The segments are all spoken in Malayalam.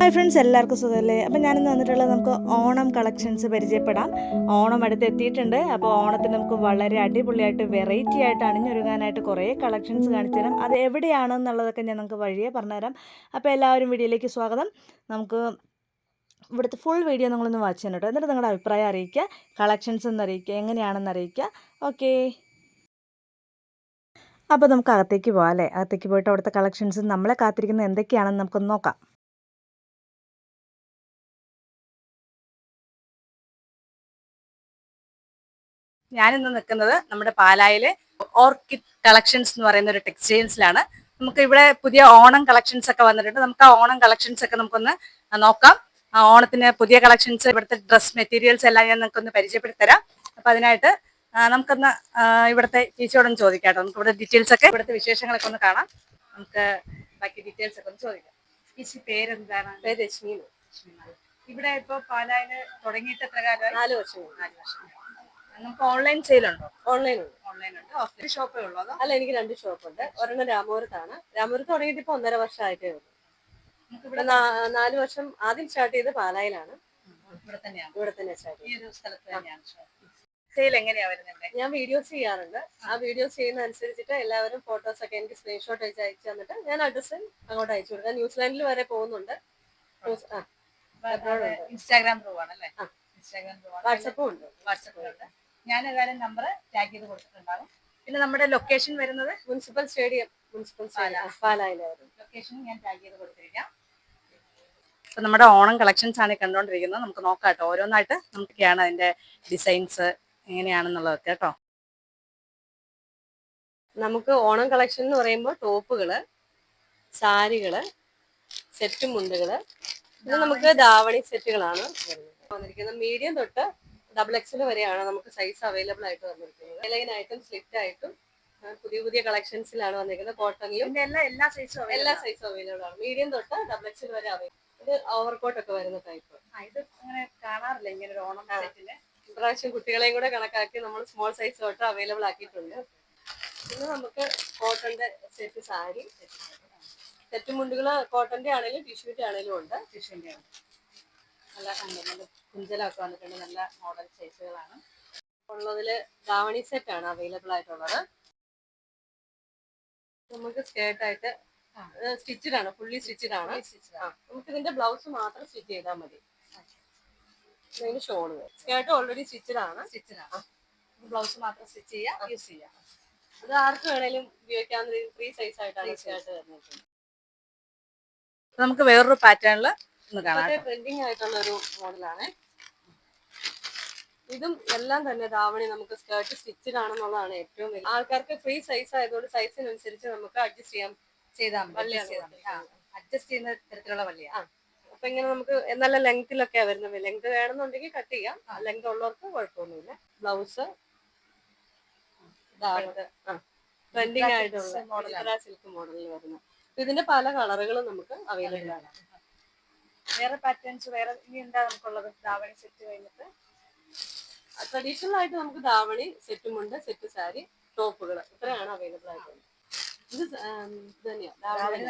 ഹായ് ഫ്രണ്ട്സ് എല്ലാവർക്കും സുഖമല്ലേ? അപ്പം ഞാനിന്ന് വന്നിട്ടുള്ളത് നമുക്ക് ഓണം കളക്ഷൻസ് പരിചയപ്പെടാം. ഓണം അടുത്ത് എത്തിയിട്ടുണ്ട് അപ്പോൾ ഓണത്തിന് നമുക്ക് വളരെ അടിപൊളിയായിട്ട് വെറൈറ്റി ആയിട്ട് അണിഞ്ഞൊരുങ്ങാനായിട്ട് കുറേ കളക്ഷൻസ് കാണിച്ചു തരാം അത് എവിടെയാണെന്നുള്ളതൊക്കെ ഞാൻ നമുക്ക് വഴിയെ പറഞ്ഞുതരാം. അപ്പോൾ എല്ലാവരും വീഡിയോയിലേക്ക് സ്വാഗതം. നമുക്ക് ഇവിടുത്തെ ഫുൾ വീഡിയോ നിങ്ങളൊന്ന് വാച്ച് ചെയ്യണം കേട്ടോ. എന്നിട്ട് നിങ്ങളുടെ അഭിപ്രായം അറിയിക്കുക കളക്ഷൻസ് ഒന്ന് അറിയിക്കുക എങ്ങനെയാണെന്ന് അറിയിക്കുക. ഓക്കേ അപ്പോൾ നമുക്ക് അകത്തേക്ക് പോകാം അല്ലേ? അകത്തേക്ക് പോയിട്ട് അവിടുത്തെ കളക്ഷൻസ് നമ്മളെ കാത്തിരിക്കുന്നത് എന്തൊക്കെയാണെന്ന് നമുക്കൊന്ന് നോക്കാം. ഞാനിന്ന് നിൽക്കുന്നത് നമ്മുടെ പാലായിലെ ഓർക്കിഡ് കളക്ഷൻസ് എന്ന് പറയുന്ന ഒരു ടെക്സ്റ്റൈൽസിലാണ് നമുക്ക് ഇവിടെ പുതിയ ഓണം കളക്ഷൻസ് ഒക്കെ വന്നിട്ടുണ്ട്. നമുക്ക് ആ ഓണം കളക്ഷൻസ് ഒക്കെ നമുക്കൊന്ന് നോക്കാം. ഓണത്തിന് പുതിയ കളക്ഷൻസ് ഇവിടുത്തെ ഡ്രസ് മെറ്റീരിയൽസ് എല്ലാം ഞാൻ നിങ്ങൾക്കൊന്ന് പരിചയപ്പെടുത്തരാം അപ്പൊ അതിനായിട്ട് നമുക്കൊന്ന് ഇവിടുത്തെ ചേച്ചിയോടൊന്ന് ചോദിക്കാം നമുക്ക് ഇവിടെ ഡീറ്റെയിൽസ് ഒക്കെ ഇവിടുത്തെ വിശേഷങ്ങളൊക്കെ ഒന്ന് കാണാം. നമുക്ക് ബാക്കി ഡീറ്റെയിൽസ് ഒക്കെ ഒന്ന് ചോദിക്കാം. ചേച്ചി പേരെന്താണ്? പേര് രശ്മി. ഇവിടെ ഇപ്പൊ പാലായിൽ തുടങ്ങിയിട്ട് എത്ര കാലമായി? നാല് വർഷം. നാല് വർഷം. നമുക്ക് ഓൺലൈൻ സെയിലുണ്ടോ ഓൺലൈൻ ഉണ്ട്. ഓൺലൈൻ ഉണ്ട്. ഓഫ്ലൈൻ ഷോപ്പേ ഉള്ളൂ അല്ല എനിക്ക് രണ്ട് ഷോപ്പ് ഉണ്ട്. ഒരെണ്ണം രാമപുരത്താണ്. രാമപുരത്ത് തുടങ്ങിയിട്ട് ഇപ്പൊ ഒന്നര വർഷമായിട്ടേ ഉള്ളൂ. നമുക്ക് ഇവിടെ നാല് വർഷം ആദ്യം സ്റ്റാർട്ട് ചെയ്ത് പാലായിലാണ്. ഇവിടെ തന്നെയാണ്? ഇവിടെ തന്നെ സ്റ്റാർട്ട് ഈ ഒരു സ്ഥലത്ത് തന്നെയാണ് സെയിൽ എങ്ങനെയാ ഞാൻ വീഡിയോസ് ചെയ്യാറുണ്ട്. ആ വീഡിയോസ് ചെയ്യുന്ന അനുസരിച്ചിട്ട് എല്ലാവരും ഫോട്ടോസ് ഒക്കെ എനിക്ക് സ്ക്രീൻഷോട്ട് അയച്ച് അയച്ചു തന്നിട്ട് ഞാൻ അഡ്രസ്സ് അങ്ങോട്ട് അയച്ചു കൊടുക്കാം. ന്യൂസിലാൻഡിൽ വരെ പോകുന്നുണ്ട്. ഇൻസ്റ്റാഗ്രാം ത്രൂ ആണല്ലേ. ഇൻസ്റ്റാഗ്രാം ത്രൂ വാട്സപ്പും ഉണ്ട്. വാട്സപ്പിലുണ്ട് ഞാൻ ഏതായാലും നമ്പർ ടാഗ് ചെയ്ത് കൊടുത്തിട്ടുണ്ടാകും പിന്നെ നമ്മുടെ ലൊക്കേഷൻ വരുന്നത്? Municipal stadium municipal stadium. പാലായിലായിരുന്നു location ഞാൻ ടാഗ് ചെയ്ത് കൊടുത്തിരിക്കാം. ഇപ്പൊ നമ്മുടെ ഓണം കളക്ഷൻസ് ആണ് കണ്ടോണ്ടിരിക്കുന്നത്. കണ്ടുകൊണ്ടിരിക്കുന്നത് നമുക്ക് നോക്കാം കേട്ടോ. ഓരോന്നായിട്ട് നമുക്കൊക്കെയാണ് അതിന്റെ ഡിസൈൻസ് എങ്ങനെയാണെന്നുള്ളതൊക്കെ കേട്ടോ. നമുക്ക് ഓണം കളക്ഷൻ എന്ന് പറയുമ്പോൾ ടോപ്പുകൾ സാരികൾ സെറ്റ് മുണ്ടുകൾ ഇത് നമുക്ക് ധാവണി സെറ്റുകളാണ് വന്നിരിക്കുന്നത്. മീഡിയം തൊട്ട് ഡബിൾ എക്സൽ വരെയാണ് നമുക്ക് സൈസ് അവൈലബിൾ ആയിട്ട് വന്നിരിക്കുന്നത്. ലൈൻ ആയിട്ടും സ്ലിറ്റ് ആയിട്ടും പുതിയ പുതിയ കളക്ഷൻസിലാണ് വന്നിരിക്കുന്നത്. കോട്ടണിലും എല്ലാ സൈസും എല്ലാ സൈസും അവൈലബിൾ ആണ്. മീഡിയം തൊട്ട് ഡബിൾ എക്സൽ വരെ അവൈലബിൾ ഇത് ഓവർകോട്ട് ഒക്കെ വരുന്ന ടൈപ്പ് ഇത് അങ്ങനെ കാണാറില്ല ഇങ്ങനെ ഒരു ഓണം സെറ്റിൽ ഇപ്രാവശ്യം കുട്ടികളെയും കൂടെ കണക്കാക്കി നമ്മൾ സ്മോൾ സൈസ് തൊട്ട് അവൈലബിൾ ആക്കിയിട്ടുണ്ട്. പിന്നെ നമുക്ക് കോട്ടന്റെ സെറ്റ് സാരി സെറ്റ് മുണ്ടുകൾ കോട്ടന്റെ ആണെങ്കിലും ടിഷ്യൂന്റെ ആണെങ്കിലും ഉണ്ട്. ടിഷ്യൂന്റെ നല്ല. നല്ല കുഞ്ചലൊക്കെ വന്നിട്ടുണ്ട് നല്ല മോഡൽ സൈസുകളാണ് ഉള്ളതിൽ ധാവണി സെറ്റ് ആണ് അവൈലബിൾ ആയിട്ടുള്ളത്. നമുക്ക് സ്കേർട്ട് ആയിട്ട് സ്റ്റിച്ചഡ് ആണ് ഫുള്ളി സ്റ്റിച്ചഡ് ആണ്. ആ, നമുക്ക് ഇതിന്റെ ബ്ലൗസ് മാത്രം സ്റ്റിച്ച് ചെയ്താൽ മതി. ഇതിന് ഷോൾ സ്കേർട്ട് ഓൾറെഡി സ്റ്റിച്ചഡ് ആണ് സ്റ്റിച്ചിനാണ് ബ്ലൗസ് മാത്രം സ്റ്റിച്ച് ചെയ്യാം യൂസ് ചെയ്യാം. അത് ആർക്ക് വേണേലും ഉപയോഗിക്കാവുന്ന രീതിയിൽ ഫ്രീ സൈസ് ആയിട്ടാണ് സ്കേർട്ട് വരുന്നത് നമുക്ക് വേറൊരു പാറ്റേണിൽ ഒന്ന് കാണാം ട്രെൻഡിങ് ആയിട്ടുള്ള ഒരു മോഡലാണ് ഇതും എല്ലാം തന്നെ ധാവണി നമുക്ക് സ്കേർട്ട് സ്റ്റിച്ചഡ് ആണെന്നുള്ളതാണ് ഏറ്റവും വലിയ ആൾക്കാർക്ക് ഫ്രീ സൈസ് ആയതുകൊണ്ട് സൈസിനനുസരിച്ച് നമുക്ക് അഡ്ജസ്റ്റ് ചെയ്യാം ചെയ്താൽ അഡ്ജസ്റ്റ് ചെയ്യുന്ന തരത്തിലുള്ള വള്ളിയാണ് ആ. അപ്പൊ ഇങ്ങനെ നമുക്ക് നല്ല ലെങ്തിലൊക്കെയാ വരുന്നത്. ലെങ്ത് വേണമെന്നുണ്ടെങ്കിൽ കട്ട് ചെയ്യാം. ലെങ്ത് ഉള്ളവർക്ക് കുഴപ്പമൊന്നുമില്ല. ബ്ലൗസ് ട്രെൻഡിങ് ആയിട്ടുള്ള സിൽക്ക് മോഡലിൽ വരുന്ന ഇതിന്റെ പല കളറുകളും നമുക്ക് അവൈലബിൾ ആണ്. വേറെ പാറ്റേൺസ് വേറെ ഇനി എന്താ നമുക്കുള്ളത്? ധാവണി സെറ്റ് കഴിഞ്ഞിട്ട്. ട്രഡീഷണൽ ആയിട്ട് നമുക്ക് ധാവണി സെറ്റും ഉണ്ട്. സെറ്റ് സാരി ടോപ്പുകൾ ഇത്രയാണ് അവൈലബിൾ ആയിട്ടുള്ളത്. ഇത് ഇത് ധാവണി ധാവണി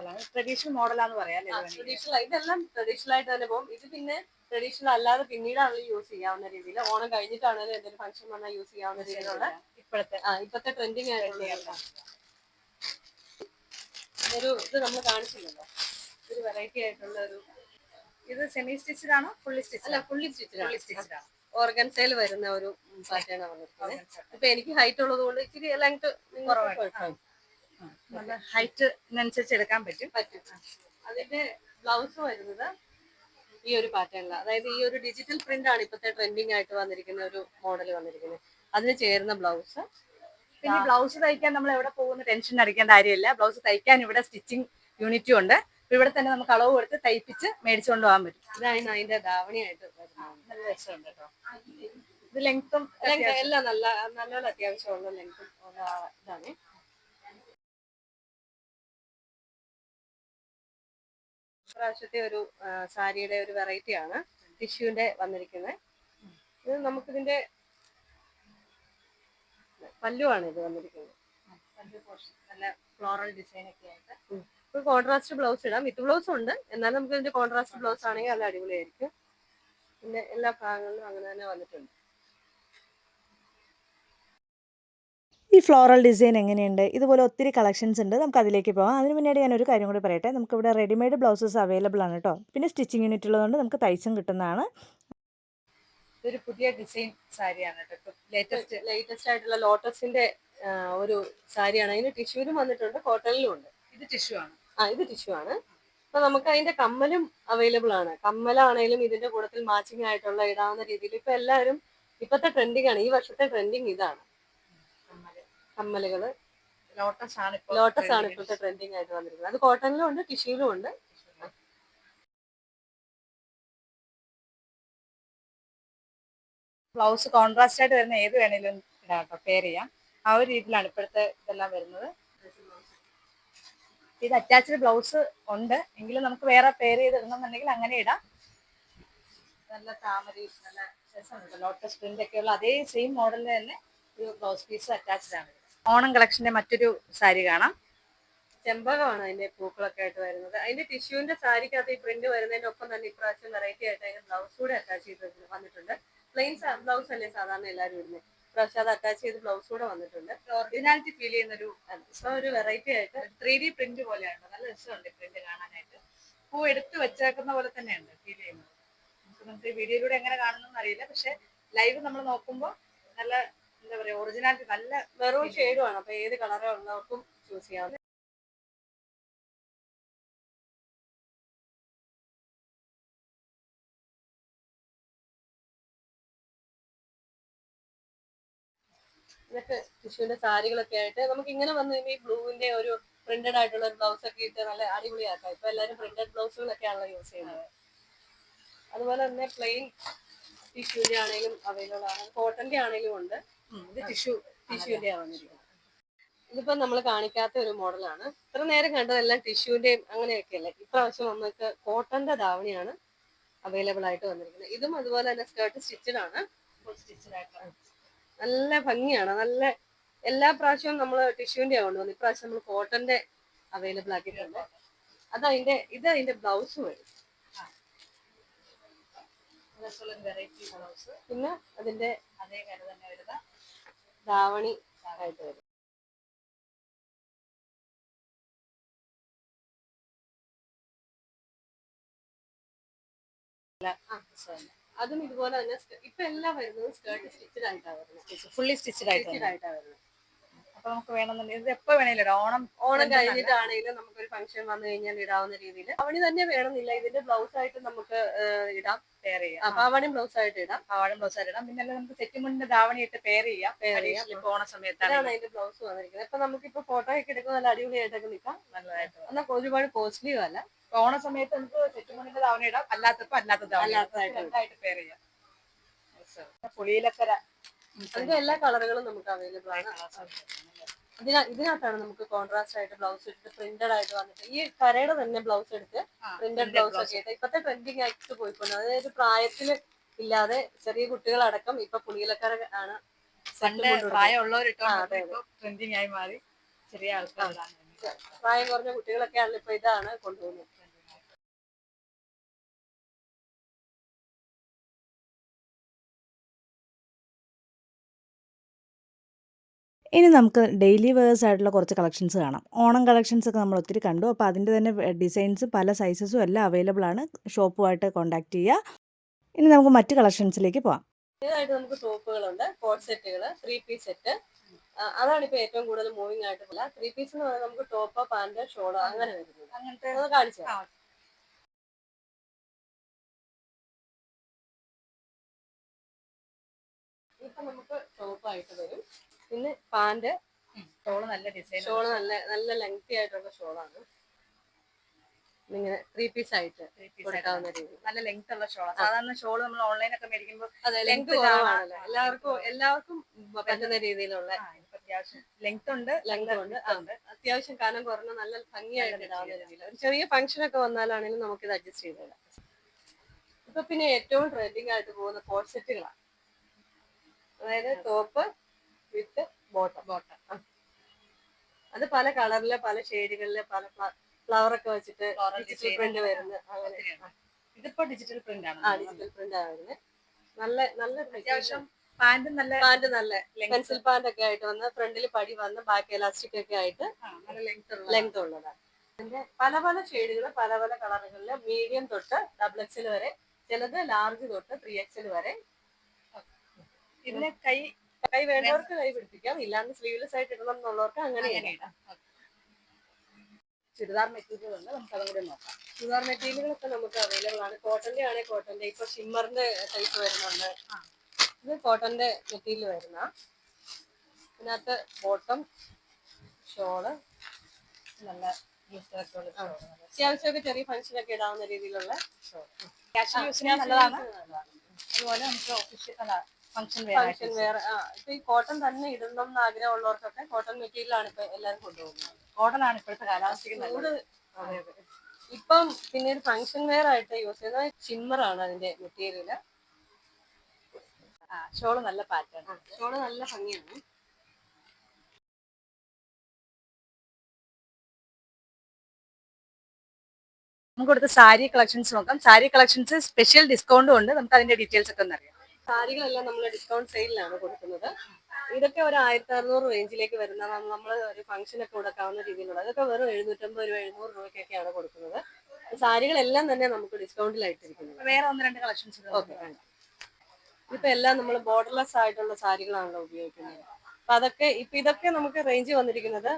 തന്നെയാണ് ട്രഡീഷണൽ മോഡലാന്ന് പറയാം? ട്രഡീഷണൽ ഇതെല്ലാം ട്രഡീഷണൽ ആയിട്ട് തന്നെ പോകും. ഇത് പിന്നെ ട്രഡീഷണൽ അല്ലാതെ പിന്നീടാണല്ലോ യൂസ് ചെയ്യാവുന്ന രീതിയിൽ. ഓണം കഴിഞ്ഞിട്ടാണെങ്കിലും എന്തെങ്കിലും ഫംഗ്ഷൻ വന്നാൽ യൂസ് ചെയ്യാവുന്ന രീതിയിലുള്ള ഇപ്പോഴത്തെ ആ ഇപ്പോഴത്തെ ട്രെൻഡിങ് ആയിട്ടുള്ള ഒരു ഇത് നമ്മൾ കാണിച്ചില്ലല്ലോ. ഒരു വെറൈറ്റി ആയിട്ടുള്ള ഒരു ഇത് സെമി സ്റ്റിച്ചഡ് ആണോ? ഫുള്ളി സ്റ്റിച്ച് അല്ല ഫുള്ളി സ്റ്റിച്ച് ഫുള്ളി സ്റ്റിച്ചഡ് ആണ്. ഓർഗൻസയിൽ വരുന്ന ഒരു പാറ്റേൺ ആണ് വന്നിരിക്കുന്നത്. ഇപ്പൊ എനിക്ക് ഹൈറ്റ് ഉള്ളത് കൊണ്ട് ഇച്ചിരി ലെങ്ത് കുറവായിട്ട്. നല്ല ഹൈറ്റിനനുസരിച്ച് എടുക്കാൻ പറ്റും. പറ്റും. അതിന്റെ ബ്ലൗസ് വരുന്നത് ഈ ഒരു പാറ്റേണിൽ അതായത് ഈ ഒരു ഡിജിറ്റൽ പ്രിന്റ് ആണ് ഇപ്പോഴത്തെ ട്രെൻഡിങ് ആയിട്ട് വന്നിരിക്കുന്ന ഒരു മോഡൽ വന്നിരിക്കുന്നത്. അതിന് ചേരുന്ന ബ്ലൗസ്. പിന്നെ ബ്ലൗസ് തയ്ക്കാൻ നമ്മൾ എവിടെ പോകുന്ന ടെൻഷൻ അടിക്കേണ്ട കാര്യമില്ല. ബ്ലൗസ് തയ്ക്കാൻ ഇവിടെ സ്റ്റിച്ചിങ് യൂണിറ്റും ഉണ്ട്. ഇവിടെ തന്നെ നമുക്ക് അളവ് കൊടുത്ത് തയ്പ്പിച്ച് മേടിച്ചുകൊണ്ട് പോകാൻ പറ്റും. ഇതാണ് അതിന്റെ ധാവണിയായിട്ട് നല്ല രസമുണ്ട് കേട്ടോ. ഇത് ലെങ്ത്തും എല്ലാം നല്ല നല്ല അത്യാവശ്യമുള്ള ലെങ്തും ഉള്ള പ്രാവശ്യത്തെ ഒരു സാരിയുടെ ഒരു വെറൈറ്റി ആണ് ടിഷ്യൂന്റെ വന്നിരിക്കുന്നത്. ഇത് നമുക്കിതിന്റെ പല്ലുവാണ് ഇത് വന്നിരിക്കുന്നത്. നല്ല ഫ്ലോറൽ ഡിസൈൻ ഒക്കെ ആയിട്ട്. ഒരു കോൺട്രാസ്റ്റ് ബ്ലൗസ് ഇടാം. വിത്ത് ബ്ലൗസ് ഉണ്ട്. എന്നാലും നമുക്ക് ഇതിന്റെ കോൺട്രാസ്റ്റ് ബ്ലൗസ് ആണെങ്കിൽ നല്ല അടിപൊളിയായിരിക്കും. പിന്നെ എല്ലാ ഭാഗങ്ങളിലും അങ്ങനെ തന്നെ വന്നിട്ടുണ്ട്. ഈ ഫ്ലോറൽ ഡിസൈൻ എങ്ങനെയുണ്ട്? ഇതുപോലെ ഒത്തിരി കളക്ഷൻസ് ഉണ്ട്. നമുക്ക് അതിലേക്ക് പോകാം അതിന് മുന്നേ ഞാൻ ഒരു കാര്യം കൂടി പറയട്ടെ. നമുക്കിവിടെ റെഡിമെയ്ഡ് ബ്ലൗസസ് അവൈലബിൾ ആണ് കേട്ടോ പിന്നെ സ്റ്റിച്ചിങ് യൂണിറ്റ് ഉള്ളതുകൊണ്ട് നമുക്ക് തയ്ച്ചും കിട്ടുന്നതാണ്. ഇതൊരു പുതിയ ഡിസൈൻ സാരിയാണ് കേട്ടോ ലേറ്റസ്റ്റ് ലേറ്റസ്റ്റ് ആയിട്ടുള്ള ലോട്ടസിന്റെ ഒരു സാരിയാണ് അതിന് ടിഷ്യൂലും വന്നിട്ടുണ്ട്. കോട്ടണിലും ഉണ്ട്. ഇത് ടിഷ്യൂ ആണ്. ആ ഇത് ടിഷ്യൂ ആണ്. അപ്പൊ നമുക്ക് അതിന്റെ കമ്മലും അവൈലബിൾ ആണ്. കമ്മലാണേലും ഇതിന്റെ കൂടത്തിൽ മാച്ചിങ് ആയിട്ടുള്ള ഇടാവുന്ന രീതിയിൽ ഇപ്പൊ എല്ലാവരും ഇപ്പത്തെ ട്രെൻഡിങ് ആണ്. ഈ വർഷത്തെ ട്രെൻഡിങ് ഇതാണ്. കമ്മലുകൾ. ലോട്ടസ് ആണ് ലോട്ടസ് ആണ് ഇപ്പോഴത്തെ ട്രെൻഡിങ് ആയിട്ട് വന്നിരിക്കുന്നത്. അത് കോട്ടണിലും ഉണ്ട് ടിഷ്യൂലും ഉണ്ട്. ബ്ലൗസ് കോൺട്രാസ്റ്റ് ആയിട്ട് വരുന്ന ഏത് വേണേലും ഇടാം പെയർ ചെയ്യാം. ആ ഒരു രീതിയിലാണ് ഇപ്പോഴത്തെ ഇതെല്ലാം വരുന്നത്. ഇത് അറ്റാച്ച്ഡ് ബ്ലൗസ് ഉണ്ട്. എങ്കിലും നമുക്ക് വേറെ പെയർ ചെയ്ത് ഇടണമെന്നുണ്ടെങ്കിൽ അങ്ങനെ ഇടാം. നല്ല താമരി നല്ല രസമുണ്ട്. ലോട്ടസ് പ്രിന്റ് ഒക്കെയുള്ള അതേ സെയിം മോഡലിൽ തന്നെ ഒരു ബ്ലൗസ് പീസ് അറ്റാച്ച്ഡ് ആണ്. ഓണം കളക്ഷന്റെ മറ്റൊരു സാരി കാണാം. ചെമ്പകമാണ് അതിന്റെ പൂക്കളൊക്കെ ആയിട്ട് വരുന്നത്. അതിന്റെ ടിഷ്യൂവിന്റെ സാരിക്കകത്ത് ഈ പ്രിന്റ് വരുന്നതിന്റെ ഒപ്പം തന്നെ ഇപ്രാവശ്യം വെറൈറ്റി ആയിട്ട് അതിന്റെ ബ്ലൗസ് കൂടെ അറ്റാച്ച് ചെയ്ത് വന്നിട്ടുണ്ട്. പ്ലെയിൻ ബ്ലൗസ് അല്ലേ സാധാരണ എല്ലാവരും ഇടുന്നത്? ഇപ്രാവശ്യം അത് അറ്റാച്ച് ചെയ്ത് ബ്ലൗസ് കൂടെ വന്നിട്ടുണ്ട്. ഒറിജിനാലിറ്റി ഫീൽ ചെയ്യുന്ന ഒരു ഇപ്പൊ ഒരു വെറൈറ്റി ആയിട്ട് ത്രീ ഡി പ്രിന്റ് പോലെയാണ് നല്ല രസമുണ്ട് പ്രിന്റ് കാണാനായിട്ട്. പൂ എടുത്ത് വെച്ചേക്കുന്ന പോലെ തന്നെയുണ്ട് ഫീൽ ചെയ്യുന്നത്. നമുക്ക് നമുക്ക് വീഡിയോയിലൂടെ എങ്ങനെ കാണണമെന്ന് അറിയില്ല. പക്ഷെ ലൈവ് നമ്മൾ നോക്കുമ്പോൾ നല്ല എന്താ പറയാ ഒറിജിനാലിറ്റി നല്ല വെറും ഷെയ്ഡും ആണ്. അപ്പൊ ഏത് കളറേ ഉള്ളവർക്കും ചൂസ് ചെയ്യാം ഇതൊക്കെ ടിഷ്യൂന്റെ സാരികളൊക്കെ ആയിട്ട് നമുക്ക് ഇങ്ങനെ വന്നു കഴിയുമ്പോൾ ഈ ബ്ലൂവിന്റെ ഒരു പ്രിന്റഡ് ആയിട്ടുള്ള ഒരു ബ്ലൗസ് ഒക്കെ ഇട്ട് നല്ല അടിപൊളിയാക്കാം. ഇപ്പൊ എല്ലാരും പ്രിന്റഡ് ബ്ലൗസുകളൊക്കെയാണല്ലോ യൂസ് ചെയ്യുന്നത്. അതുപോലെ തന്നെ പ്ലെയിൻ ടിഷ്യൂന്റെ ആണെങ്കിലും അവൈലബിൾ ആണ്. കോട്ടന്റെ ആണെങ്കിലും ഉണ്ട്. ഇത് ടിഷ്യൂ ടിഷ്യൂന്റെ വന്നിരിക്കുന്നത് ഇതിപ്പോ നമ്മൾ കാണിക്കാത്ത ഒരു മോഡലാണ്. ഇത്ര നേരം കണ്ടതെല്ലാം ടിഷ്യൂന്റെയും അങ്ങനെയൊക്കെയല്ലേ? ഇപ്രാവശ്യം നമ്മൾക്ക് കോട്ടന്റെ ധാവണിയാണ് അവൈലബിൾ ആയിട്ട് വന്നിരിക്കുന്നത്. ഇതും അതുപോലെ തന്നെ സ്കേർട്ട് സ്റ്റിച്ചഡ് ആണ്. നല്ല ഭംഗിയാണ്. നല്ല എല്ലാ പ്രാവശ്യവും നമ്മൾ ടിഷ്യൂന്റെ കൊണ്ടുവന്നു ഇപ്രാവശ്യം നമ്മൾ കോട്ടന്റെ അവൈലബിൾ ആക്കിയിട്ടുണ്ട്. അത് അതിന്റെ ഇത് അതിന്റെ ബ്ലൗസ് വരും. പിന്നെ അതിന്റെ അതേ കാര്യം തന്നെ വരുന്ന ധാവണി ആയിട്ട് വരും. അതും ഇതുപോലെ തന്നെ ഇപ്പൊ എല്ലാം വരുന്നത് സ്കേർട്ട് സ്റ്റിച്ചഡ് ആയിട്ടാണ് വരുന്നത്. ഫുള്ളി സ്റ്റിച്ചഡ് ആയിട്ടാണ് വരുന്നത്. അപ്പൊ നമുക്ക് വേണമെന്നുണ്ടെങ്കിൽ ഇത് എപ്പോ വേണേലും ഇടാം. ഓണം ഓണം കഴിഞ്ഞിട്ടാണെങ്കിലും നമുക്ക് ഒരു നമുക്കൊരു ഫംഗ്ഷൻ വന്നു കഴിഞ്ഞാൽ ഇടാവുന്ന രീതിയിൽ അവണി തന്നെ വേണമെന്നില്ല ഇതിന്റെ ബ്ലൗസ് ആയിട്ട് നമുക്ക് ഇടാം. പെയർ ചെയ്യാം. ആ, പാവാടയും ബ്ലൗസ് ആയിട്ട് ഇടാം. പാവാടം ബ്ലൗസ് ആയിട്ട് ഇടാം. പിന്നെ നമുക്ക് സെറ്റുമുണ്ട് ധാവണി ഇട്ട് പെയർ ചെയ്യാം. Pair ചെയ്യാം. ഇപ്പൊ ഓണ സമയത്താണ് അതിന്റെ ബ്ലൗസ് വന്നിരിക്കുന്നത്. ഇപ്പൊ നമുക്കിപ്പോ ഫോട്ടോ ഒക്കെ എടുക്കുന്ന നല്ല അടിപൊളിയായിട്ടൊക്കെ നിൽക്കാം. നല്ലതായിട്ട്. എന്നാൽ ഒരുപാട് കോസ്റ്റ്ലിയും അല്ല. ഓണ സമയത്ത് നമുക്ക് സെറ്റുമുണ്ടിന്റെ ധാവണി ഇടാം. അല്ലാത്തപ്പോ അല്ലാത്ത ധാവണി. അല്ലാത്തതായിട്ട് പെയർ ചെയ്യാം. പുളിയിലക്കര. അതിന്റെ എല്ലാ കളറുകളും നമുക്ക് അവൈലബിൾ ആണ്. ഇതിനാ ഇതിനകത്താണ് നമുക്ക് കോൺട്രാസ്റ്റ് ആയിട്ട് ബ്ലൗസ് എടുത്ത് പ്രിന്റഡ് ആയിട്ട് വന്നിട്ട് ഈ കരയുടെ തന്നെ ബ്ലൗസ് എടുത്ത് പ്രിന്റഡ് ബ്ലൗസ് ഒക്കെ ആയിട്ട് ഇപ്പത്തെ ട്രെൻഡിങ് ആയിട്ട് പോയിക്കൊണ്ട്. അതായത് പ്രായത്തിൽ ഇല്ലാതെ ചെറിയ കുട്ടികളടക്കം ഇപ്പൊ പുളിയിലക്കര ആണ് പ്രായം കുറഞ്ഞ കുട്ടികളൊക്കെ ആണല്ലോ ഇപ്പൊ ഇതാണ് കൊണ്ടുപോകുന്നത്. ഇനി നമുക്ക് ഡെയിലി വേഴ്സ് ആയിട്ടുള്ള കുറച്ച് കളക്ഷൻസ് കാണാം. ഓണം കളക്ഷൻസ് ഒക്കെ നമ്മൾ ഒത്തിരി കണ്ടു. അപ്പോൾ അതിന്റെ തന്നെ ഡിസൈൻസ് പല സൈസസും എല്ലാം അവൈലബിൾ ആണ്. ഷോപ്പുമായിട്ട് കോൺടാക്ട് ചെയ്യുക. ഇനി നമുക്ക് മറ്റ് കളക്ഷൻസിലേക്ക് പോവാം. ഇതായിട്ട് നമുക്ക് ടോപ്പുകളുണ്ട് കോട്ട് സെറ്റുകൾ ത്രീ പീസ് സെറ്റ് അതാണ് ഇപ്പൊ ഏറ്റവും കൂടുതൽ മൂവിങ് ആയിട്ടുള്ള ത്രീ പീസ് എന്ന് പറഞ്ഞാൽ നമുക്ക് ടോപ്പ് പാന്റ് ഷോൾ അങ്ങനെ വരുന്നത്. അങ്ങനത്തെ കാണിച്ചു. ഇപ്പൊ നമുക്ക് ടോപ്പ് ആയിട്ട് വരും. പിന്നെ പാന്റ്. ഷോൾ നല്ല ഡിസൈൻ ഷോൾ നല്ല നല്ല ലെങ്തി ആയിട്ടുള്ള ഷോളാണ്. ഇങ്ങനെ ത്രീ പീസ് ആയിട്ട് കൊടുക്കാവുന്ന രീതി നല്ല ലെങ്ത് ഉള്ള ഷോൾ സാധാരണ ഷോൾ നമ്മൾ ഓൺലൈനൊക്കെ മേടിക്കുമ്പോൾ അതെ ലെങ്ത് കുറവാണല്ലോ. എല്ലാവർക്കും എല്ലാവർക്കും പറ്റുന്ന രീതിയിലുള്ള അത്യാവശ്യം ലെങ്ത് ഉണ്ട്. ലെങ്ത് ഉണ്ട്. അത്യാവശ്യം കനം കുറഞ്ഞ നല്ല ഭംഗിയായിട്ട് ഇടാവുന്ന രീതിയിൽ. ഒരു ചെറിയ ഫംഗ്ഷൻ ഒക്കെ വന്നാലാണെങ്കിലും നമുക്ക് ഇത് അഡ്ജസ്റ്റ് ചെയ്തിടാം ഇപ്പൊ പിന്നെ ഏറ്റവും ട്രെൻഡിങ് ആയിട്ട് പോകുന്ന കോട്ട് സെറ്റുകളാണ് അതായത് ടോപ്പ് ബോട്ടം ബോട്ടം. അത് പല കളറിലെ പല ഷെയ്ഡുകളിലെ പല ഫ്ലവർ ഒക്കെ വെച്ചിട്ട് ഡിജിറ്റൽ പ്രിന്റ് വരുന്നത് വരുന്ന അങ്ങനെ. ഇതിപ്പോ ഡിജിറ്റൽ പ്രിന്റ് ആണ്. ആ ഡിജിറ്റൽ പ്രിന്റ് ആയിരുന്നു നല്ല നല്ല അത്യാവശ്യം പാന്റ് നല്ല പാന്റ് നല്ല. പെൻസിൽ പാന്റ് ഒക്കെ ആയിട്ട് വന്ന് ഫ്രണ്ടിൽ പടി വന്ന് ബാക്കി എലാസ്റ്റിക് ഒക്കെ ആയിട്ട് ലെങ്ത് ഉള്ള ലെങ്ത് ഉള്ളതാണ്. അതിന്റെ പല പല ഷെയ്ഡുകൾ പല പല കളറുകളിൽ മീഡിയം തൊട്ട് ഡബിൾ എക്സൽ വരെ ചിലത് ലാർജ് തൊട്ട് ത്രീ എക്സൽ വരെ. ഇതിന്റെ കൈ കൈ വേണ്ടവർക്ക് കൈ പിടിപ്പിക്കാം. ഇല്ലാണ്ട് സ്ലീവ്ലെസ് ആയിട്ട് ഇടണം എന്നുള്ളവർക്ക് അങ്ങനെ ഇടാം. ചുരിദാർ മെറ്റീരിയൽ ഉണ്ട്. നമുക്ക് അതും കൂടി നോക്കാം. ചുരിദാർ മെറ്റീരിയലുകളൊക്കെ നമുക്ക് അവൈലബിൾ ആണ്. കോട്ടന്റെ ആണെങ്കിൽ കോട്ടന്റെ ഇപ്പൊ ഷിമ്മറിന്റെ ടൈപ്പ് വരുന്നുണ്ട്. ഇത് കോട്ടന്റെ മെറ്റീരിയൽ വരുന്ന. ഇതിനകത്ത് ബോട്ടം ഷോൾ നല്ല അത്യാവശ്യമൊക്കെ ചെറിയ ഫംഗ്ഷനൊക്കെ ഇടാവുന്ന രീതിയിലുള്ള ക്യാഷ്വൽ യൂസിന് നല്ലതാണ്. അതുപോലെ നമുക്ക് ഒഫീഷ്യൽ ഫംഗ്ഷൻ ഫംഗ്ഷൻ വേറെ ആ. ഇപ്പൊ ഈ കോട്ടൺ തന്നെ ഇടണം എന്ന് ആഗ്രഹമുള്ളവർക്കൊക്കെ കോട്ടൺ മെറ്റീരിയൽ ആണ് ഇപ്പൊ എല്ലാവരും കൊണ്ടുപോകുന്നത്. കോട്ടൺ ആണ് ഇപ്പോഴത്തെ കാലാവസ്ഥയ്ക്ക് നല്ലത്. ചൂട് ഇപ്പം പിന്നെ ഒരു ഫംഗ്ഷൻ വെയർ ആയിട്ട് യൂസ് ചെയ്യുന്നത് ഷിമ്മർ ആണ് അതിന്റെ മെറ്റീരിയൽ ആ ഷോൾ നല്ല പാറ്റേൺ ഷോൾ നല്ല ഭംഗിയാണ്. നമുക്ക് കൊടുത്ത സാരി കളക്ഷൻസ് നോക്കാം. സാരി കളക്ഷൻസ് സ്പെഷ്യൽ ഡിസ്കൗണ്ടും ഉണ്ട്. നമുക്ക് അതിന്റെ ഡീറ്റെയിൽസ് ഒക്കെ ഒന്ന് അറിയാം. സാരികളെല്ലാം നമ്മൾ ഡിസ്കൗണ്ട് സെയിലാണ് കൊടുക്കുന്നത്. ഇതൊക്കെ ഒരു ആയിരത്തി അറുന്നൂറ് റേഞ്ചിലേക്ക് വരുന്ന നമ്മൾ ഒരു ഫംഗ്ഷനൊക്കെ കൊടുക്കാവുന്ന രീതിയിലുള്ള അതൊക്കെ വെറും എഴുന്നൂറ്റമ്പത് രൂപ എഴുന്നൂറ് രൂപയ്ക്കൊക്കെയാണ് കൊടുക്കുന്നത്. സാരികളെല്ലാം തന്നെ നമുക്ക് ഡിസ്കൗണ്ടിലായിട്ടിരിക്കുന്നത് വേറെ ഒന്ന് രണ്ട് കളക്ഷൻസ് ഓക്കെ ഇപ്പൊ എല്ലാം നമ്മൾ ബോർഡർലെസ് ആയിട്ടുള്ള സാരികളാണല്ലോ ഉപയോഗിക്കുന്നത്. അപ്പൊ അതൊക്കെ ഇപ്പൊ ഇതൊക്കെ നമുക്ക് റേഞ്ച് വന്നിരിക്കുന്നത്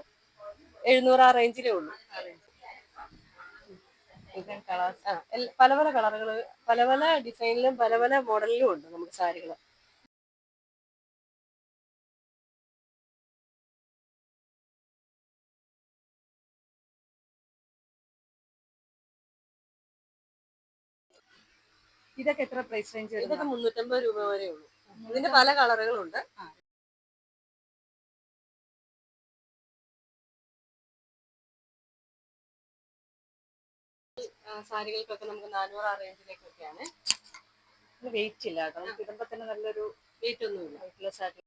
എഴുന്നൂറ് ആ റേഞ്ചിലേ ഉള്ളൂ. ആ, പല പല കളറുകൾ പല പല ഡിസൈനിലും പല പല മോഡലിലും ഉണ്ട് നമുക്ക് സാരികൾ. ഇതൊക്കെ എത്ര പ്രൈസ് റേഞ്ച് ഇതൊക്കെ മുന്നൂറ്റമ്പത് രൂപ വരെ ഉള്ളൂ ഇതിന്റെ പല കളറുകളുണ്ട്. സാരികൾക്കൊക്കെ നമുക്ക് നാനൂറ് ആ റേഞ്ചിലേക്കൊക്കെയാണ്. വെയിറ്റ് ഇല്ല കേട്ടോ. നമുക്ക് തന്നെ നല്ലൊരു വെയിറ്റ് ഒന്നുമില്ല വെയിറ്റ്ലെസ് ആയിട്ട്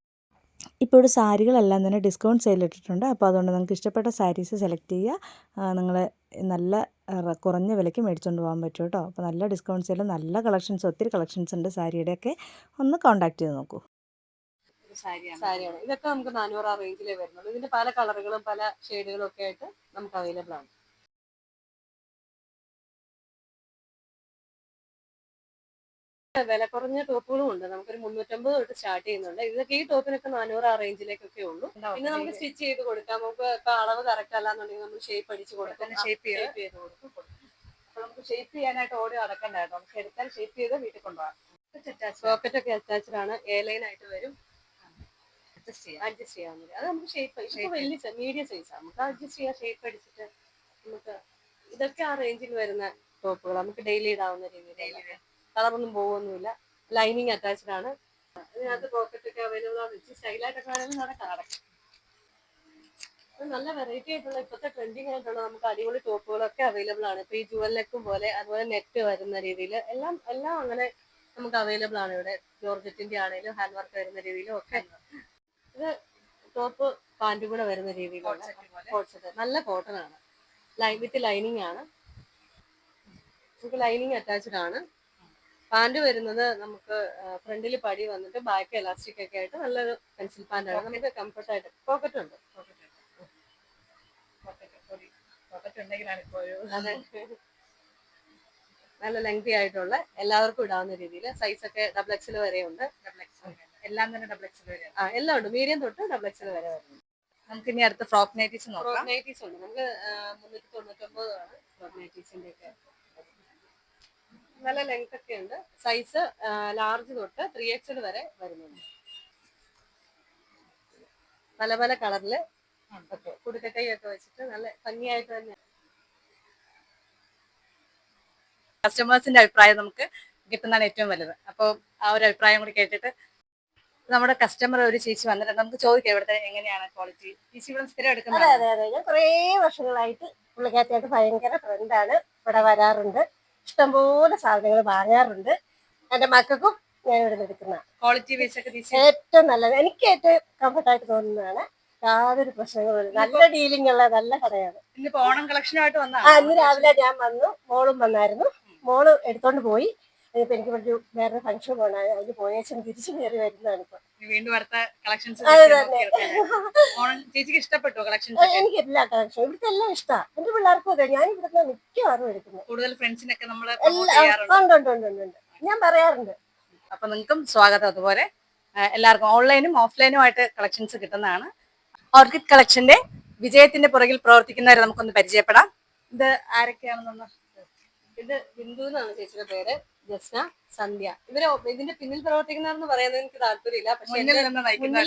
ഇപ്പോൾ ഇവിടെ സാരികളെല്ലാം തന്നെ ഡിസ്കൗണ്ട് സെയിലിട്ടിട്ടുണ്ട് അപ്പോൾ അതുകൊണ്ട് നിങ്ങൾക്ക് ഇഷ്ടപ്പെട്ട സാരീസ് സെലക്ട് ചെയ്യുക. നിങ്ങൾ നല്ല കുറഞ്ഞ വിലയ്ക്ക് മേടിച്ചുകൊണ്ട് പോകാൻ പറ്റും കേട്ടോ. അപ്പോൾ നല്ല ഡിസ്കൗണ്ട് സെയിൽ നല്ല കളക്ഷൻസ് ഒത്തിരി കളക്ഷൻസ് ഉണ്ട് സാരിയുടെയൊക്കെ. ഒന്ന് കോൺടാക്ട് ചെയ്ത് നോക്കൂ. സാരിയാണ്. സാരിയാണ്. ഇതൊക്കെ നമുക്ക് നാനൂറ് ആ റേഞ്ചിലേ വരുന്നുള്ളൂ. ഇതിന്റെ പല കളറുകളും പല ഷെയ്ഡുകളും ഒക്കെ ആയിട്ട് നമുക്ക് അവൈലബിൾ ആണ്. വില കുറഞ്ഞ ടോപ്പുകളും ഉണ്ട്. നമുക്കൊരു മുന്നൂറ്റമ്പത് തൊട്ട് സ്റ്റാർട്ട് ചെയ്യുന്നുണ്ട്. ഇതൊക്കെ ഈ ടോപ്പിനൊക്കെ നാനൂറ് ആ റേഞ്ചിലേക്കൊക്കെ ഉള്ളൂ. പിന്നെ നമുക്ക് സ്റ്റിച്ച് ചെയ്ത് കൊടുക്കാം. നമുക്ക് ഇപ്പൊ അളവ് കറക്റ്റ് അല്ലാന്നുണ്ടെങ്കിൽ നമ്മൾ ഷേപ്പ് അടിച്ച് കൊടുക്കാം. ഷേപ്പ് ചെയ്ത് കൊടുക്കും. അപ്പൊ നമുക്ക് ഷേപ്പ് ചെയ്യാനായിട്ട് ഓടി നടക്കണ്ട കേട്ടോ. നമുക്ക് എടുത്താൽ ഷേപ്പ് ചെയ്ത് വീട്ടിൽ കൊണ്ടുപോകാം. പോക്കറ്റ് ഒക്കെ അറ്റാച്ച്ഡ് ആണ്. എ ലൈൻ ആയിട്ട് വരും. അഡ്ജസ്റ്റ് ചെയ്യാം. അഡ്ജസ്റ്റ് ചെയ്യാൻ പറ്റും. അത് നമുക്ക് ഷേപ്പ് ഇപ്പൊ വലിയ മീഡിയം സൈസ് നമുക്ക് അഡ്ജസ്റ്റ് ചെയ്യാം ഷേപ്പ് അടിച്ചിട്ട് നമുക്ക് ഇതൊക്കെ ആ റേഞ്ചിൽ വരുന്ന ടോപ്പുകൾ. നമുക്ക് ഡെയിലി ഇടാവുന്ന രീതിയിൽ കളറൊന്നും പോകുമൊന്നുമില്ല ലൈനിങ് അറ്റാച്ച്ഡ് ആണ്. ഇതിനകത്ത് പോക്കറ്റ് ഒക്കെ അവൈലബിൾ ആണ് വെച്ച് സ്റ്റൈലായിട്ടൊക്കെ വേണമെങ്കിൽ നടക്കാം അത് നല്ല വെറൈറ്റി ആയിട്ടുള്ള ഇപ്പോഴത്തെ ട്രെൻഡിങ് ആയിട്ടുള്ള നമുക്ക് അടിപൊളി ടോപ്പുകളൊക്കെ അവൈലബിൾ ആണ്. ഇപ്പൊ ഈ ജുവൽ നെക്കും പോലെ അതുപോലെ നെറ്റ് വരുന്ന രീതിയിൽ എല്ലാം എല്ലാം അങ്ങനെ നമുക്ക് അവൈലബിൾ ആണ് ഇവിടെ. ജോർജറ്റിന്റെ ആണെങ്കിലും ഹാൻഡ് വർക്ക് വരുന്ന രീതിയിലും ഒക്കെ. ഇത് ടോപ്പ് പാന്റും കൂടെ വരുന്ന രീതിയിലുള്ള നല്ല കോട്ടൺ ആണ്. വിത്ത് ലൈനിങ് ആണ്. നമുക്ക് ലൈനിങ് അറ്റാച്ച്ഡ് ആണ്. പാന്റ് വരുന്നത് നമുക്ക് ഫ്രണ്ടിൽ പടി വന്നിട്ട് ബാക്ക് എലാസ്റ്റിക് ഒക്കെ ആയിട്ട് നല്ലൊരു പെൻസിൽ പാന്റ് ആണ്. നമുക്ക് കംഫർട്ട് ആയിട്ട് പോക്കറ്റ് ഉണ്ട്. നല്ല ലെങ്തി ആയിട്ടുള്ള എല്ലാവർക്കും ഇടാവുന്ന രീതിയിൽ സൈസ് ഒക്കെ ഡബിൾ എക്സൽ വരെ ഉണ്ട്. എല്ലാം തന്നെ ഡബിൾ എക്സ് വരെ ആ എല്ലാം ഉണ്ട്. മീഡിയം തൊട്ട് ഡബിൾ എക്സൽ വരെ വരുന്നുണ്ട് നമുക്ക് ഇനി അടുത്ത ഫ്രോക്ക് നൈറ്റീസ് നോക്കാം. ഫ്രോക്ക് നൈറ്റീസ് ഉണ്ട്. നമുക്ക് മുന്നൂറ്റി തൊണ്ണൂറ്റൊമ്പത് ഫ്രോക്ക് നൈറ്റീസിന്റെ ഒക്കെ നല്ല ലെങ്ത് ഒക്കെ ഉണ്ട്. സൈസ് ലാർജ് തൊട്ട് ത്രീ എക്സൽ വരെ വരുന്നുണ്ട്. പല പല കളറിൽ ഒക്കെ. കുടുക്കക്കൈ ഒക്കെ വെച്ചിട്ട് നല്ല ഭംഗിയായിട്ട് തന്നെ. കസ്റ്റമേഴ്സിന്റെ അഭിപ്രായം നമുക്ക് കിട്ടുന്നതാണ് ഏറ്റവും വലുത്. അപ്പോൾ ആ ഒരു അഭിപ്രായം കൂടി കേട്ടിട്ട് നമ്മുടെ കസ്റ്റമർ ഒരു ചേച്ചി വന്നിട്ട് നമുക്ക് ചോദിക്കാം ഇവിടുത്തെ എങ്ങനെയാണ് ക്വാളിറ്റി ചേച്ചി ഇവിടെ സ്ഥിരം അതെ എടുക്കുന്നത് അതെ അതെ. ഞാൻ കുറേ വർഷങ്ങളായിട്ട് പുള്ളിക്കാത്തിയായിട്ട് ഭയങ്കര ട്രെൻഡാണ് ഇവിടെ വരാറുണ്ട്. ഇഷ്ടംപോലെ സാധനങ്ങൾ വാങ്ങാറുണ്ട്. എന്റെ മക്കൾക്കും ഞാൻ ഇവിടെ നിന്ന് എടുക്കുന്ന ക്വാളിറ്റി ഒക്കെ ഏറ്റവും നല്ലത്. എനിക്ക് ഏറ്റവും കംഫർട്ടായിട്ട് തോന്നുന്നതാണ് യാതൊരു പ്രശ്നങ്ങളും നല്ല ഡീലിംഗ് ഉള്ള നല്ല കടയാണ്. ഇന്നിപ്പോ ഓണം കളക്ഷനായിട്ട് ആ ഇന്ന് രാവിലെ ഞാൻ വന്നു മോളും വന്നായിരുന്നു. മോൾ എടുത്തോണ്ട് പോയി. ഇനിയിപ്പോ എനിക്ക് ഒരു വേറെ ഫംഗ്ഷൻ പോകണം അതിന് പോയേച്ചും തിരിച്ചു കയറി വരുന്നതാണ് ഇപ്പൊ. വീണ്ടും അടുത്ത കളക്ഷൻസ് ചേച്ചിക്ക് ഇഷ്ടപ്പെട്ടോ കളക്ഷൻസ് എനിക്ക് എല്ലാ കളക്ഷൻ ഇവിടുത്തെ എല്ലാം ഇഷ്ടമാണ് എന്റെ പിള്ളേർക്കും അതെ. ഞാൻ ഇവിടുത്തെ മിക്കവാറും എടുക്കുന്നത് കൂടുതൽ ഫ്രണ്ട്സിനൊക്കെ നമ്മൾ ഉണ്ട് ഉണ്ട് ഉണ്ട് ഞാൻ പറയാറുണ്ട്. അപ്പൊ നിങ്ങൾക്കും സ്വാഗതം അതുപോലെ. എല്ലാവർക്കും ഓൺലൈനും ഓഫ്ലൈനും ആയിട്ട് കളക്ഷൻസ് കിട്ടുന്നതാണ്. ഓർക്കിഡ് കളക്ഷന്റെ വിജയത്തിന്റെ പുറകിൽ പ്രവർത്തിക്കുന്നവരെ നമുക്കൊന്ന് പരിചയപ്പെടാം. ഇത് ആരൊക്കെയാണെന്നൊന്ന് ഇത് ബിന്ദു എന്നാണ് ചേച്ചിയുടെ പേര്. ജസ്ന സന്ധ്യ. ഇവർ ഇതിന്റെ പിന്നിൽ പ്രവർത്തിക്കുന്നവരെന്ന് പറയുന്നത് എനിക്ക് താല്പര്യമില്ല. പക്ഷെ മുന്നിൽ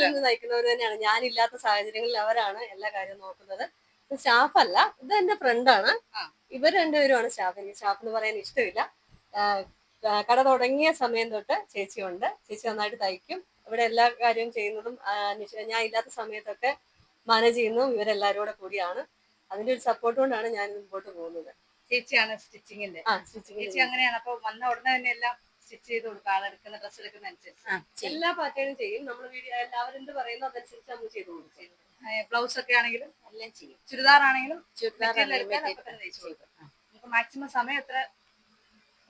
നിന്ന് നയിക്കുന്നവർ തന്നെയാണ്. ഞാനില്ലാത്ത സാഹചര്യങ്ങളിൽ അവരാണ് എല്ലാ കാര്യവും നോക്കുന്നത്. സ്റ്റാഫ് അല്ല ഇത് എന്റെ ഫ്രണ്ടാണ്. ഇവർ രണ്ടുപേരുമാണ് സ്റ്റാഫ്. എനിക്ക് സ്റ്റാഫ് എന്ന് പറയാൻ ഇഷ്ടമില്ല. കട തുടങ്ങിയ സമയം തൊട്ട് ചേച്ചിയുണ്ട് ചേച്ചി നന്നായിട്ട് തയ്ക്കും. ഇവിടെ എല്ലാ കാര്യവും ചെയ്യുന്നതും ഞാൻ ഇല്ലാത്ത സമയത്തൊക്കെ മാനേജ് ചെയ്യുന്നതും ഇവരെല്ലാവരും കൂടെ കൂടിയാണ്. അതിന്റെ ഒരു സപ്പോർട്ട് കൊണ്ടാണ് ഞാൻ മുമ്പോട്ട് പോകുന്നത്. ചേച്ചിയാണ് സ്റ്റിച്ചിങ്ങിന്റെ ചേച്ചി അങ്ങനെയാണ്. അപ്പൊ വന്ന ഉടനെ തന്നെ എല്ലാം സ്റ്റിച്ച് ചെയ്ത് കൊടുക്കുക ആളെടുക്കുന്ന ഡ്രസ് എടുക്കുന്ന അനുസരിച്ച് എല്ലാ പാറ്റേണും ചെയ്യും. നമ്മൾ വീഡിയോ എല്ലാവരും എന്ത് പറയുന്നു അതനുസരിച്ച് നമ്മൾ ചെയ്ത് കൊടുക്കും. ബ്ലൗസ് ഒക്കെ ആണെങ്കിലും എല്ലാം ചെയ്യും. ചുരിദാർ ആണെങ്കിലും നമുക്ക് മാക്സിമം സമയം എത്ര?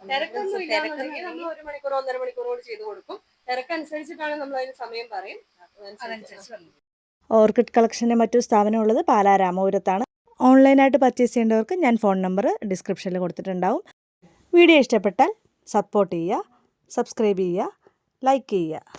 തിരക്കൊന്നും ഇല്ലാന്നുണ്ടെങ്കിൽ നമ്മൾ ഒരു മണിക്കൂർ ഒന്നര മണിക്കൂർ കൊണ്ട് ചെയ്തു കൊടുക്കും. തിരക്കനുസരിച്ചിട്ടാണ് നമ്മൾ അതിന് സമയം പറയും. അതനുസരിച്ച് ഓർക്കിഡ് കളക്ഷന്റെ മറ്റു സ്ഥാപനമുള്ളത് പാലാ രാമപുരത്താണ്. ഓൺലൈനായിട്ട് പർച്ചേസ് ചെയ്യേണ്ടവർക്ക് ഞാൻ ഫോൺ നമ്പർ ഡിസ്ക്രിപ്ഷനിൽ കൊടുത്തിട്ടുണ്ടാവും. വീഡിയോ ഇഷ്ടപ്പെട്ടാൽ സപ്പോർട്ട് ചെയ്യുക സബ്സ്ക്രൈബ് ചെയ്യുക ലൈക്ക് ചെയ്യുക.